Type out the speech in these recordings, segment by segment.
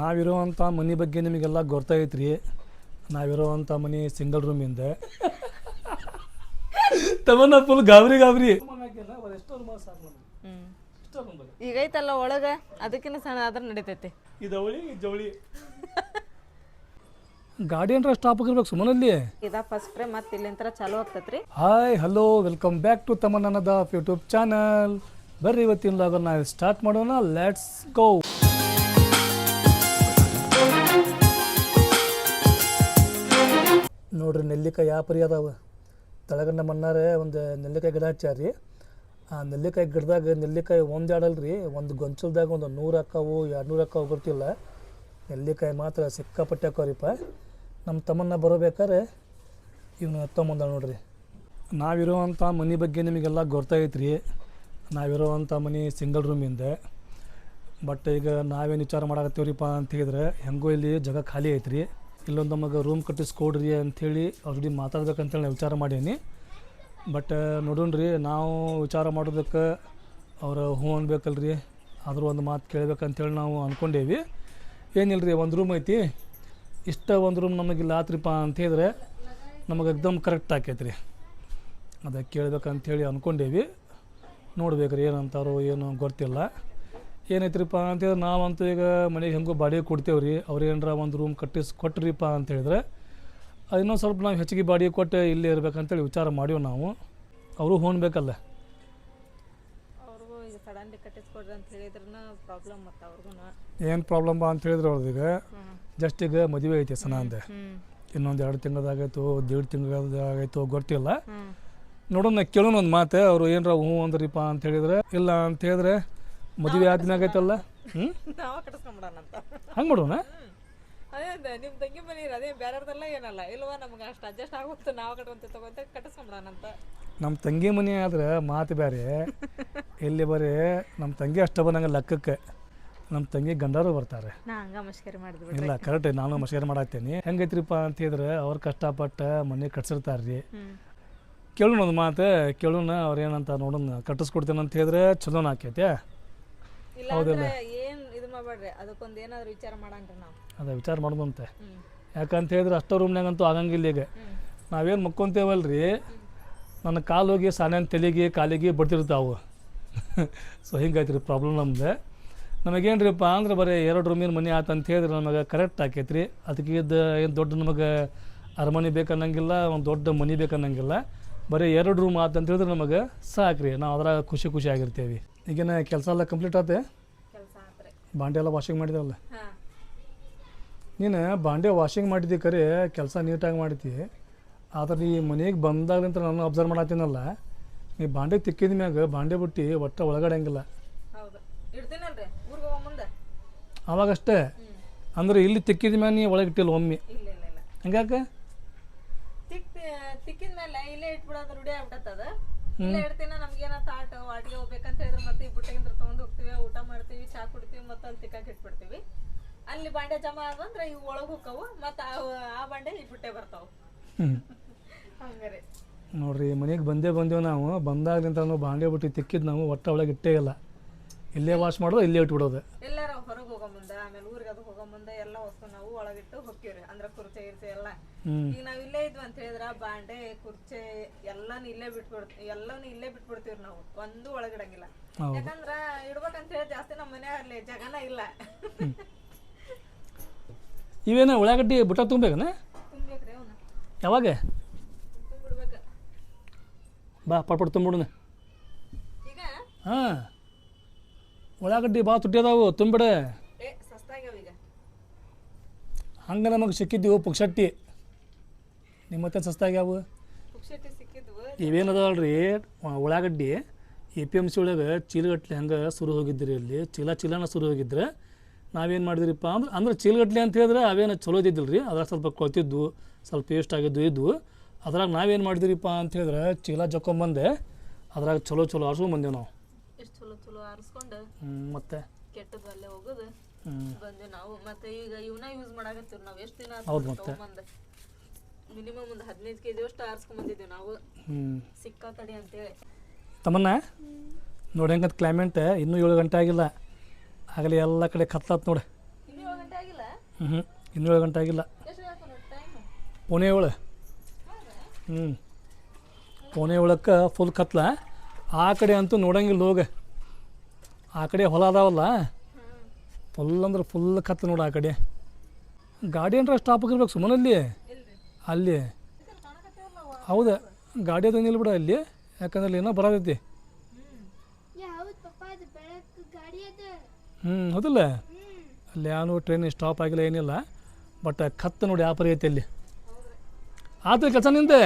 ನಾವಿರುವಂಥ ಮನೆ ಬಗ್ಗೆ ನಿಮಗೆಲ್ಲ ಗೊತ್ತೈತ್ರಿ ನಾವಿರುವಂಥ ಮನೆ ಸಿಂಗಲ್ ರೂಮಿಂದ ತಮ್ಮನ್ನ ಫುಲ್ ಗಾಬರಿ ಗಾಬರಿ. ಈಗ ಐತಲ್ಲ ಒಳಗ? ಅದಕ್ಕಿಂತ ಸಣ್ಣ ಆದ್ರೆ ನಡೀತೈತಿ. ಇದವಳಿ ಜವಳಿ ಗಾಡಿ ಏನ್ರ ಸ್ಟಾಪ್ ಆಗಿರ್ಬೇಕು ಸುಮ್ಮನಲ್ಲಿ? ಇದ ಫಸ್ಟ್ ಟ್ರೈ ಮತ್ತೆ ಇಲ್ಲಿಂತರ ಚಾಲು ಆಗ್ತೈತ್ರಿ. Hi hello welcome back to ತಮ್ಮನ್ನದ YouTube channel ಬರ್ರಿ ಇವತ್ತಿನ ಲಾಗನ್ನ ಸ್ಟಾರ್ಟ್ ಮಾಡೋಣ. ಲೆಟ್ಸ್ ಗೋ ನೋಡ್ರಿ, ನೆಲ್ಲಿಕಾಯಿ ಯಾವ ಪರಿ ಅದಾವ? ತಳಗ ನಮ್ಮ ಒಂದು ನೆಲ್ಲಿಕಾಯಿ ಗಿಡ ಹಚ್ಚಾರಿ ಆ ನೆಲ್ಲಿಕಾಯಿ ಗಿಡದಾಗ ನೆಲ್ಲಿಕಾಯಿ ಒಂದು ಎರಡಲ್ರಿ ಒಂದು ಗೊಂಚಲ್ದಾಗ ಒಂದು ನೂರು ಅಕ್ಕಾವು ಎರಡು ನೂರು ಅಕ್ಕಾವು ಗೊತ್ತಿಲ್ಲ. ನೆಲ್ಲಿಕಾಯಿ ಮಾತ್ರ ಸಿಕ್ಕಾಪಟ್ಟೆ ಅಕ್ಕವ್ರಿಪ್ಪ. ನಮ್ಮ ತಮ್ಮನ್ನ ಬರೋಬೇಕಾದ್ರೆ ಇವನು ತೊಗೊಂಬಂದ ನೋಡ್ರಿ. ನಾವಿರುವಂಥ ಮನೆ ಬಗ್ಗೆ ನಿಮಗೆಲ್ಲ ಗೊತ್ತೈತ್ರಿ ನಾವಿರುವಂಥ ಮನೆ ಸಿಂಗಲ್ ರೂಮಿಂದ ಬಟ್ ಈಗ ನಾವೇನು ವಿಚಾರ ಮಾಡಕತ್ತೀವ್ರಿಪ್ಪ ಅಂತ ಹೇಳಿದ್ರೆ, ಹೆಂಗೋ ಇಲ್ಲಿ ಜಾಗ ಖಾಲಿ ಐತ್ರಿ. ಇಲ್ಲೊಂದು ನಮಗೆ ರೂಮ್ ಕಟ್ಟಿಸ್ಕೊಡ್ರಿ ಅಂಥೇಳಿ ಅವ್ರ ಜೊತೆ ಮಾತಾಡ್ಬೇಕಂತೇಳಿ ನಾನು ವಿಚಾರ ಮಾಡೀನಿ. ಬಟ್ ನೋಡೋಣ್ರಿ ನಾವು ವಿಚಾರ ಮಾಡೋದಕ್ಕೆ ಅವ್ರು ಹ್ಞೂ ಅನ್ಬೇಕಲ್ರಿ, ಆದರೂ ಒಂದು ಮಾತು ಕೇಳ್ಬೇಕಂತೇಳಿ ನಾವು ಅಂದ್ಕೊಂಡೇವಿ ಏನಿಲ್ಲ ರೀ ಒಂದು ರೂಮ್ ಐತಿ. ಇಷ್ಟ ಒಂದು ರೂಮ್ ನಮಗಿಲ್ಲ ಆತ್ರಿಪ್ಪ ಅಂತ ಹೇಳಿದ್ರೆ ನಮಗೆ ಎಕ್ದಮ್ ಕರೆಕ್ಟ್ ಆಕೈತೆ ರೀ ಅದಕ್ಕೆ ಕೇಳಬೇಕಂತೇಳಿ ಅಂದ್ಕೊಂಡೇವಿ ನೋಡ್ಬೇಕು ರೀ ಏನಂತಾರೋ ಏನು ಗೊತ್ತಿಲ್ಲ. ಏನೈತ್ರಿಪ್ಪ ಅಂತೇಳಿ ನಾವಂತೂ ಈಗ ಮನೆಗೆ ಹೆಂಗೋ ಬಾಡಿಗೆ ಕೊಡ್ತೇವೆ ರೀ. ಅವ್ರು ಏನಾರ ಒಂದು ರೂಮ್ ಕಟ್ಟಿಸ್ ಕೊಟ್ರಿಪ್ಪ ಅಂತ ಹೇಳಿದ್ರೆ ಇನ್ನೊಂದು ಸ್ವಲ್ಪ ನಾವು ಹೆಚ್ಚಿಗೆ ಬಾಡಿಗೆ ಕೊಟ್ಟು ಇಲ್ಲೇ ಇರ್ಬೇಕಂತೇಳಿ ವಿಚಾರ ಮಾಡೀವಿ ನಾವು. ಅವರು ಅವ್ರಿಗೂ ಏನು ಪ್ರಾಬ್ಲಮ್ ಅಂತ ಹೇಳಿದ್ರೆ ಅವ್ರದೀಗ ಜಸ್ಟ್ ಈಗ ಮದುವೆ ಐತಿ ಸನ ಅಂದೆ. ಇನ್ನೊಂದು ಎರಡು ತಿಂಗಳದಾಗೈತು ದೇಡ್ ತಿಂಗಳದಾಗೈತು ಗೊತ್ತಿಲ್ಲ. ನೋಡೋಣ ಕೇಳೋಣ ಒಂದು ಮಾತು. ಅವರು ಏನರ ಹ್ಞೂ ಅಂದ್ರಿಪ್ಪ ಅಂತ ಹೇಳಿದ್ರೆ ಇಲ್ಲ ಅಂತ ಹೇಳಿದ್ರೆ ಮದುವೆ ಆದ ಹ್ಞೂ ನಾವ ಅಂತ ಹಂಗೆ ಮಾಡೋಣ? ಅದೇ ಅದೇ ನಿಮ್ಮ ತಂಗಿ ಮನೆ ಅದೇ ಬೇರೆಯವ್ರದೆಲ್ಲ ಏನಲ್ಲ ಇಲ್ವಾ ನಮ್ಗೆ ಅಷ್ಟು ಅಡ್ಜಸ್ಟ್ ಆಗುತ್ತೆ ನಾವು ಕಟ್ಟುವಂತ ತಗೊಂತ ಕಟ್ಟಿಸ್ಕೊಂಬಿಡೋಣ ಅಂತ ನಮ್ಮ ತಂಗಿ ಮನೆ ಆದ್ರೆ ಮಾತು ಬೇರೆ ಇಲ್ಲಿ ಬರೀ ನಮ್ಮ ತಂಗಿ ಅಷ್ಟ ಬಂದಂಗೆ ಲೆಕ್ಕಕ್ಕೆ. ನಮ್ಮ ತಂಗಿ ಗಂಡರು ಬರ್ತಾರೆ. ನಾ ಹಂಗ ಮಶ್ಕರಿ ಮಾಡಿದ್ವಿ ಇಲ್ಲ ಕರೆಕ್ಟ್ ನಾನು ಮಶೇರ್ ಮಾಡಾಕ್ತೇನೆ. ಹೆಂಗೈತ್ರಿಪ್ಪ ಅಂತ ಹೇಳಿದ್ರೆ ಅವ್ರು ಕಷ್ಟಪಟ್ಟು ಮನೆ ಕಟ್ಸಿರ್ತಾರೆ ರೀ ಕೇಳೋಣ ಒಂದು ಮಾತು ಕೇಳೋಣ ಅವ್ರು ಏನಂತ ನೋಡೋಣ ಕಟ್ಟಿಸ್ಕೊಡ್ತೇನೆ ಅಂತ ಹೇಳಿದ್ರೆ ಚಲೋನ ಆಕೈತೆ. ಇಲ್ಲ ಏನು ಇದು ಮಾಡಬೇಡ್ರಿ ಅದಕ್ಕೊಂದು ಏನಾದ್ರು ವಿಚಾರ ಮಾಡಂಗ್ರಿ ನಾವು. ಅದ ವಿಚಾರ ಮಾಡೋದಂತೆ. ಯಾಕಂತ ಹೇಳಿದ್ರೆ ಅಷ್ಟೋ ರೂಮ್ನಾಗಂತೂ ಆಗಂಗಿಲ್ಲ ಈಗ. ನಾವೇನು ಮಕ್ಕೊಂತೇವಲ್ರಿ? ನನ್ನ ಕಾಲು ಹೋಗಿ ಸಾನ್ಯಾನ ತಲೆಗೆ ಕಾಲಿಗೆ ಬಡ್ತಿರ್ತಾವು ಸೊ ಹಿಂಗಾಯ್ತು ರೀ ಪ್ರಾಬ್ಲಮ್ ನಮ್ದು. ನಮಗೇನ್ರಿಪ್ಪ ಅಂದ್ರೆ ಬರೀ ಎರಡು ರೂಮಿನ ಮನೆ ಆತ ಅಂತ ಹೇಳಿದ್ರೆ ನಮಗೆ ಕರೆಕ್ಟ್ ಆಕೈತೆ ರೀ ಅದಕ್ಕೆ ಇದು ಏನು ದೊಡ್ಡ ನಮಗೆ ಅರಮನೆ ಬೇಕನ್ನಂಗಿಲ್ಲ ಒಂದು ದೊಡ್ಡ ಮನೆ ಬೇಕನ್ನಂಗಿಲ್ಲ. ಬರೀ ಎರಡು ರೂಮ್ ಆತ ಅಂತ ಹೇಳಿದ್ರೆ ನಮಗೆ ಸಾಕ್ರಿ. ನಾವು ಅದ್ರಾಗ ಖುಷಿ ಖುಷಿ ಆಗಿರ್ತೀವಿ. ಈಗೇನ ಕೆಲಸ ಎಲ್ಲ ಕಂಪ್ಲೀಟ್ ಆತೆ? ಬಾಂಡೆ ಎಲ್ಲ ವಾಷಿಂಗ್ ಮಾಡಿದ್ರಲ್ಲ? ನೀನು ಬಾಂಡೆ ವಾಷಿಂಗ್ ಮಾಡಿದ್ದಿ ಕರೆ ಕೆಲಸ ನೀಟಾಗಿ ಮಾಡಿದ್ದಿ. ಆದ್ರೆ ಈ ಮನೆಗೆ ಬಂದಾಗಲಿಂತ ನಾನು ಅಬ್ಸರ್ವ್ ಮಾಡತ್ತೀನಲ್ಲ ನೀ ಬಾಂಡೆ ತಿಕ್ಕಿದ ಮ್ಯಾಗ ಬಾಂಡೆ ಬಿಟ್ಟು ಒಟ್ಟ ಒಳಗಡೆ ಹಂಗಿಲ್ಲ. ಹೌದು. ಇಡ್ತೀನಲ್ರಿ? ಊರಿಗೆ ಹೋಗೋ ಮುಂದೆ? ಅವಾಗಷ್ಟೇ? ಅಂದ್ರೆ ಇಲ್ಲಿ ತಿಕ್ಕಿದ ಮ್ಯಾಗ ನೀ ಒಳಗಿಟ್ಟಿಲ್ಲ ಒಮ್ಮೆ? ಹಂಗಾಕ? ತಿಕ್ ತಿಕ್ಕಿದ ಇಟ್ಬಿಡೋದು ರೂಢಿ ಆಗ್ಬಿಟ್ಟದ ಇಲ್ಲೇ ಇಡ್ತೀನ ನಮ್ಗೇನ ತಾಟ ವಾಟಿಗೆ ಹೋಗ್ಬೇಕಂತ ಹೇಳಿದ್ರೆ ಮತ್ತೆ ಈ ಬುಟ್ಟೆಗಿಂದ ತಗೊಂಡ್ ಹೋಗ್ತೀವಿ ಊಟ ಮಾಡ್ತೀವಿ ಚಾ ಕುಡ್ತೀವಿ ಮತ್ತೆ ಅಲ್ಲಿ ತಿಕ್ಕಾಕ್ ಇಟ್ಬಿಡ್ತೀವಿ. ಅಲ್ಲಿ ಬಾಂಡೆ ಜಮಾ ಆದಂದ್ರೆ ಇವು ಒಳಗೆ ಹೋಕ್ಕವು ಮತ್ತೆ ಆ ಬಾಂಡೆ ಈ ಬುಟ್ಟೆ ಬರ್ತಾವ. ಹಂಗಾರೆ ನೋಡ್ರಿ ಮನೆಗೆ ಬಂದೇ ಬಂದೇವು ನಾವು ಬಂದಾಗಲಿಂತ ನಾವು ಬಾಂಡೆ ಬುಟ್ಟಿ ತಿಕ್ಕಿದ್ ನಾವು ಒಟ್ಟ ಒಳಗೆ ಇಟ್ಟೇ ಇಲ್ಲ. ಇಲ್ಲೇ ವಾಶ್ ಮಾಡೋದು ಇಲ್ಲೇ ಇಟ್ಬಿಡೋದು. ಎಲ್ಲಾರ ಹೊರಗೆ ಹೋಗೋ ಮುಂದೆ ಆಮೇಲೆ ಊರಿಗೆ ಅದು ಹೋಗೋ ಮುಂದೆ ಎಲ್ಲ ವಸ್ತು ನಾವು ಒಳಗಿಟ್ಟು ಹೋಗ್ತೀವ್ರಿ ಅಂದ್ರೆ ಕುರ್ಚಿ ಇರ್ತಿ ಎಲ್ಲ ಹ್ಞೂ ಈಗ ನಾವ್ ಇಲ್ಲೇ ಇದ್ವಿ ಅಂತ ಹೇಳಿದ್ರ ಬಾಂಡೆ ಕುರ್ಚೆ ಎಲ್ಲಾನು ಇಲ್ಲೇ ಬಿಟ್ಬಿಡ್ತೀವಿ ಎಲ್ಲಾನು ಇಲ್ಲೇ ಬಿಟ್ಬಿಡ್ತೀವಿ ನಾವು. ಒಂದು ಒಳಗಡಂಗಿಲ್ಲ. ಯಾಕಂದ್ರ ಇಡ್ಬೇಕಂತ ಹೇಳಿ ಜಾಸ್ತಿ ನಮ್ಮ ಮನೆ ಅಲ್ಲಿ ಜಗನ ಇಲ್ಲ. ಇವೇನ ಉಳ್ಳಾಗಡ್ಡಿ ಬುಟ್ಟ ತುಂಬೇಕನ? ಯಾವಾಗ? ಬಾ ಪಟ್ಪಟ್ ತುಂಬಿಡೋಣ ಈಗ? ಹಾಂ. ಉಳ್ಳಾಗಡ್ಡಿ ಭಾಳ ತುಟ್ಟಿ ಅದಾವು ತುಂಬಿಡ ಏ ಸಸ್ತಾಗ್ಯಾವ ಈಗ. ಹಂಗೆ ನಮಗೆ ಸಿಕ್ಕಿದ್ದೀವು ಪುಕ್ಷಟ್ಟಿ ನಿಮ್ಮ ಮತ್ತೆ ಸಸ್ತಾಗ್ಯಾವು ಇವೇನದಲ್ರಿ ಉಳ್ಳಾಗಡ್ಡಿ ಎ ಪಿ ಎಂ ಸಿ ಒಳಗೆ ಚೀಲಗಟ್ಲೆ ಹಂಗೆ ಶುರು ಹೋಗಿದ್ರಿ ಇಲ್ಲಿ ಚೀಲ ಚೀಲನ ಶುರು ಹೋಗಿದ್ರೆ. ನಾವೇನು ಮಾಡಿದ್ರಿಪ್ಪ ಅಂದ್ರೆ ಅಂದ್ರೆ ಚೀಲಗಟ್ಲೆ ಅಂತ ಹೇಳಿದ್ರೆ ಅವೇನು ಚಲೋ ಇದ್ದಿಲ್ಲ ರೀ ಅದ್ರಾಗ ಸ್ವಲ್ಪ ಕೊಳ್ತಿದ್ವು ಸ್ವಲ್ಪ ಪೇಸ್ಟ್ ಆಗಿದ್ದು ಇದ್ವು. ಅದ್ರಾಗ ನಾವೇನು ಮಾಡಿದ್ರಿಪ್ಪ ಅಂತ ಹೇಳಿದ್ರೆ ಚೀಲ ಜಕ್ಕೊಂಬಂದೆ ಅದ್ರಾಗ ಚಲೋ ಚಲೋ ಆರಿಸ್ಕೊಂಡು ಬಂದೇವು ನಾವು. ಎಷ್ಟು ಚಲೋ ಚಲೋ ಆರಿಸ್ಕೊಂಡು ಮತ್ತೆ? ಕೆಟ್ಟದ್ದು ಅಲ್ಲೇ ಹೋಗೋದು. ಹ್ಞೂ ನಾವು. ಮತ್ತೆ ಈಗ ಇವನ್ನ ಯೂಸ್ ಮಾಡಾಕತ್ತೀವಿ ನಾವು. ಎಷ್ಟು ದಿನ ಹೌದು ಮತ್ತೆ. ಮಿನಿಮಮ್ ಒಂದು ಹದಿನೈದು ಕೆ ಅಷ್ಟು ನಾವು. ಅಂತೇಳಿ. ತಮ್ಮನ್ನ ನೋಡಿ ಹೆಂಗಂತ ಕ್ಲೈಮೇಟ್ ಇನ್ನೂ ಏಳು ಗಂಟೆ ಆಗಿಲ್ಲ. ಆಗಲಿ ಎಲ್ಲ ಕಡೆ ಕತ್ತಾತ್ ನೋಡಿ. ಇನ್ನೂ ಏಳು ಗಂಟೆ ಹ್ಞೂ ಇನ್ನೂ ಏಳು ಗಂಟೆ ಆಗಿಲ್ಲ. ಪೋಣೆ ಪೋನೆ ಏಳು. ಹ್ಞೂ ಪೋನೆ ಏಳಕ್ಕೆ ಫುಲ್ ಕತ್ಲ. ಆ ಕಡೆ ಅಂತೂ ನೋಡಂಗಿಲ್ಲ ಹೋಗ. ಆ ಕಡೆ ಹೊಲ ಅದಾವಲ್ಲ? ಫುಲ್ ಅಂದ್ರೆ ಫುಲ್ ಕತ್ತ ನೋಡಿ ಆ ಕಡೆ. ಗಾಡಿ ಅಂದ್ರೆ ಸ್ಟಾಪ್ ಆಗಿರ್ಬೇಕು ಸುಮ್ಮನಲ್ಲಿ. ಅಲ್ಲಿ. ಹೌದ ಗಾಡಿ ಅದು ನಿಲ್ಬಿಡ ಅಲ್ಲಿ ಯಾಕಂದ್ರೆ ಏನೋ ಬರತೈತಿ. ಹ್ಞೂ ಹೌದಿಲ್ಲ? ಅಲ್ಲಿ ಯಾವ ಟ್ರೈನ್ ಸ್ಟಾಪ್ ಆಗಿಲ್ಲ ಏನಿಲ್ಲ. ಬಟ್ ಕತ್ತ ನೋಡಿ ಆ ಪರಿ ಐತಿ ಅಲ್ಲಿ. ಆತ ಕೆಲಸ ನಿಂದೆ?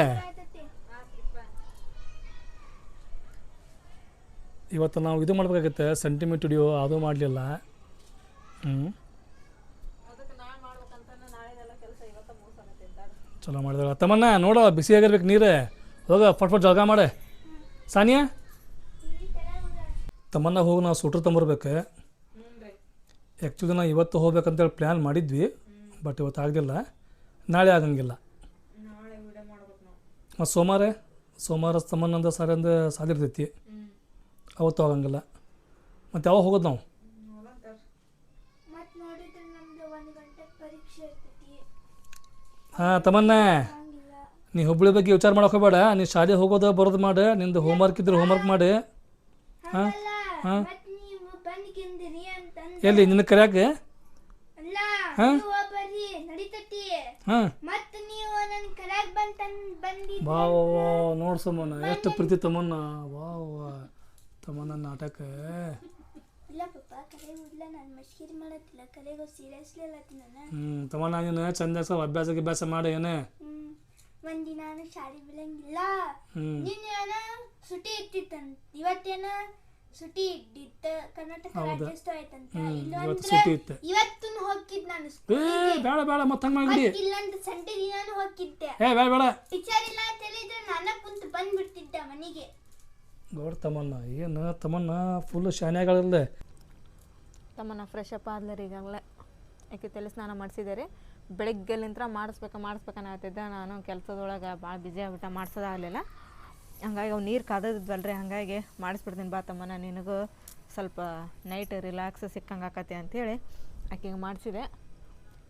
ಇವತ್ತು ನಾವು ಇದು ಮಾಡ್ಬೇಕಾಗತ್ತೆ ಸೆಂಟಿಮೆಂಟ್ ಹಿಡಿಯೋ ಅದು ಮಾಡಲಿಲ್ಲ. ಹ್ಞೂ ಅದಕ್ಕೆ ನಾಳೆ ಮಾಡ್ಬೇಕಂತ ನಾಳೆದೆಲ್ಲ ಕೆಲಸ ಇವತ್ತ ಮುಗಿಸಾಕತ್ತೀನಿ ತಡ್ರಿ. ಚಲೋ ಮಾಡಿದಾಗ ತಮ್ಮನ್ನ ನೋಡೋ, ಬಿಸಿ ಆಗಿರ್ಬೇಕು ನೀರೇ. ಹೋಗ, ಫಟ್ ಫಟ್ ಜಾಗ ಮಾಡೆ. ಸಾನಿಯಾ? ತಮ್ಮನ್ನ ಹೋಗಿ, ನಾವು ಸೂಟ್ರ್ ತೊಂಬರ್ಬೇಕು ಆ್ಯಕ್ಚುಲಿ ನಾವು ಇವತ್ತು ಹೋಗ್ಬೇಕಂತೇಳಿ ಪ್ಲ್ಯಾನ್ ಮಾಡಿದ್ವಿ ಬಟ್ ಇವತ್ತು ಆಗಲಿಲ್ಲ ನಾಳೆ ಆಗಂಗಿಲ್ಲ. ಮತ್ತು ಸೋಮವಾರ ಸೋಮವಾರ ತಮ್ಮನ್ನಂದ ಸಾದಿರ್ತೈತಿ ಇರ್ತೈತಿ. ಅವತ್ತು ಆಗಂಗಿಲ್ಲ. ಮತ್ತು ಯಾವಾಗ ಹೋಗೋದು ನಾವು ನೋಡೋಣ ತಡ್ರಿ. ಮತ್ ನೋಡಿದ್ರೆ ನಮ್ದು ಒಂದ್ ಗಂಟೆ ಪರೀಕ್ಷೆ ಇರ್ತೈತಿ ಹಾಂ ತಮ್ಮನ್ನ. ನೀ ಹುಬ್ಬಳ್ಳಿ ಬಗ್ಗೆ ವಿಚಾರ ಮಾಡೋಕೆ ಹೋಗ್ಬೇಡ. ನೀ ಶಾಲೆ ಹೋಗೋದು ಬರೋದು ಮಾಡು. ನಿಂದು ಹೋಮ್ವರ್ಕ್ ಇದ್ರೆ ಹೋಮ್ವರ್ಕ್ ಮಾಡಿ. ಹಾಂ ಹಾಂ. ಎಲ್ಲಿ ನಿನ್ನ ಕರ್ಯಾಕ ಹಾ? ಹಾಂ. ಮತ್ ನೀವು ನನ್ ಕರೆಯಾಗ ಬಂತನ್ ಬಂದಿ ವಾ ವಾ ವಾ ನೋಡು ಸಮ್ಮನ ಎಷ್ಟು ಪ್ರೀತಿ ತಮ್ಮನ್ನ. ವಾವ್ ತಮ್ಮನ ನಾಟಕ. ಇಲ್ಲ ಪಪ್ಪ ಕರೆ ಇಲ್ಲ ನಾನು ಮಶ್ಕಿರಿ ಮಾಡತ್ತಿಲ್ಲ ಕಲೆಗೂ ಸೀರಿಯಸ್ಲಿ ತಿನ್ನ ನಾನು ಹ್ಞೂ ತಮ್ಮ ನಾನು ಚಂದ ಅಭ್ಯಾಸ ಗಿಭ್ಯಾಸ ಮಾಡಿ ಏನೇ ಹ್ಮ್ ಒಂದಿನ ಶಾಲೆ ಬಿಡಂಗಿಲ್ಲ ಹ್ಞೂ ನಿನ್ನೇನ ಸುಟಿ ಇಟ್ಟಿತ್ತಂತ ಇವತ್ತೇನ ಸುಟಿ ಇದ್ದಿತ್ತ ಕರ್ನಾಟಕ ರಾಜ್ಯೋತ್ಸವ ಆಯ್ತಂತ ಹ್ಮ್, ಇವತ್ತು ಸುಟಿ ಇತ್ತು. ಇವತ್ತು ಹೋಗಿದ್ ನಾನು ಏ ಬೇಡ ಬೇಡ ಮತ್ತೆ ಹಂಗೆ ಮಾಡಿಬಿಡಿ ಇಲ್ಲಂತ ಸಂಡೆ ದಿನಾನು ಹೋಗಿದ್ದೆ ಏ ಬೇಡ ಬೇಡ ಟೀಚರ್ ಇಲ್ಲ ಅಂತ ಹೇಳಿದ್ರೆ ನಾನ ಕುಂತು ಬಂದ್ಬಿಡ್ತಿದ್ದೆ ಮನೆಗೆ ಗೌಡ ತಮ್ಮನ್ನ ಏನು ತಮ್ಮನ್ನ ಫುಲ್ ಶಾನ್ಯಾಗಳಿಲ್ಲ ತಮ್ಮನ್ನ ಫ್ರೆಶ್ ಅಪ್ ಆದ್ಲರಿ ಈಗಾಗಲೇ. ಯಾಕೆ ತಲೆ ಸ್ನಾನ ಮಾಡಿಸಿದ್ದಾರೆ ಬೆಳಗ್ಗೆಲಿಂತ್ರ ಮಾಡಿಸ್ಬೇಕು ಮಾಡಿಸ್ಬೇಕನ್ನತ್ತಿದ್ದೆ ನಾನು ಕೆಲಸದೊಳಗೆ ಭಾಳ ಬ್ಯುಸಿ ಆಗ್ಬಿಟ್ಟ ಮಾಡಿಸೋದಾಗಲಿಲ್ಲ ಹಂಗಾಗಿ ಅವು ನೀರು ಕಾದದ್ವಲ್ರಿ, ಹಾಗಾಗಿ ಮಾಡಿಸ್ಬಿಡ್ತೀನಿ ಬಾ ತಮ್ಮನ ನಿನಗೂ ಸ್ವಲ್ಪ ನೈಟ್ ರಿಲ್ಯಾಕ್ಸ್ ಸಿಕ್ಕಂಗೆ ಆಕತಿ ಅಂಥೇಳಿ ಆಕೆಗೆ ಮಾಡಿಸಿದೆ.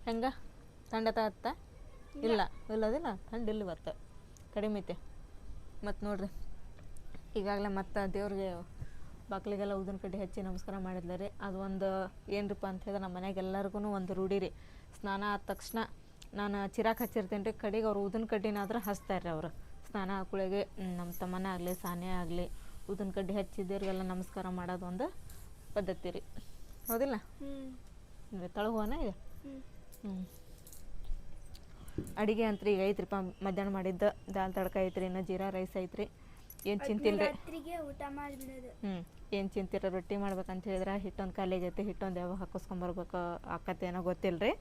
ಹೆಂಗೆ? ಥಂಡ ತತ್ತ ಇಲ್ಲ. ಇಲ್ಲದಿಲ್ಲ ಥಂಡಿಲ್ಲ ಇವತ್ತು ಕಡಿಮೆ ಐತೆ. ಮತ್ತು ನೋಡ್ರಿ. ಈಗಾಗಲೇ ಮತ್ತು ದೇವ್ರಿಗೆ ಬಾಗಿಲಿಗೆಲ್ಲ ಉದ್ದಿನ ಕಡ್ಡಿ ಹಚ್ಚಿ ನಮಸ್ಕಾರ ಮಾಡಿದ್ಲ ರೀ ಅದು ಒಂದು ಏನರಪ್ಪ ಅಂತ ಹೇಳಿದ್ರೆ ನಮ್ಮ ಮನೆಗೆ ಎಲ್ಲರಿಗೂ ಒಂದು ರೂಢಿ ರೀ ಸ್ನಾನ ಆದ ತಕ್ಷಣ ನಾನು ಚಿರಾಕ್ ಹಚ್ಚಿರ್ತೇನೆ ರೀ. ಕಡೆಗೆ ಅವ್ರು ಕಡ್ಡಿನ ಕಡ್ಡಿನಾದ್ರೆ ಹಚ್ತಾರೆ ರೀ ಅವರು. ಸ್ನಾನ ಹಾಕುಳಿಗೆ ನಮ್ಮ ತಮ್ಮನೇ ಆಗಲಿ ಸಾನೆ ಆಗಲಿ ಉದ್ದಿನ ಕಡ್ಡಿ ಹಚ್ಚಿದ್ದವ್ರಿಗೆಲ್ಲ ನಮಸ್ಕಾರ ಮಾಡೋದು ಒಂದು ಪದ್ಧತಿ ರೀ. ಹೌದಿಲ್ಲ? ಹ್ಞೂ ತಳಗೋನ ಈಗ ಹ್ಞೂ ಹ್ಞೂ ಅಂತ ರೀ ಈಗ ಐತ್ರಿಪ್ಪ. ಮಧ್ಯಾಹ್ನ ಮಾಡಿದ್ದು ದಾಲ್ ತಡ್ಕ ಐತ್ರಿ ಇನ್ನು ಜೀರಾ ರೈಸ್ ಐತ್ರಿ. ಏನು ಚಿಂತಿಲ್ಲ ರಾತ್ರಿಗೆ ಊಟ ಮಾಡಿಬಿಡೋದು. ಹ್ಞೂ ಏನು ಚಿಂತಿರ ರೊಟ್ಟಿ ಮಾಡ್ಬೇಕಂತ ಹೇಳಿದ್ರೆ ಹಿಟ್ಟೊಂದು ಖಾಲಿ ಜೊತೆ ಹಿಟ್ಟೊಂದು ಯಾವಾಗ ಹಾಕಿಸ್ಕೊಂಬರ್ಬೇಕು ಆಕತ್ತೆ ಏನೋ ಗೊತ್ತಿಲ್ಲ ರೀ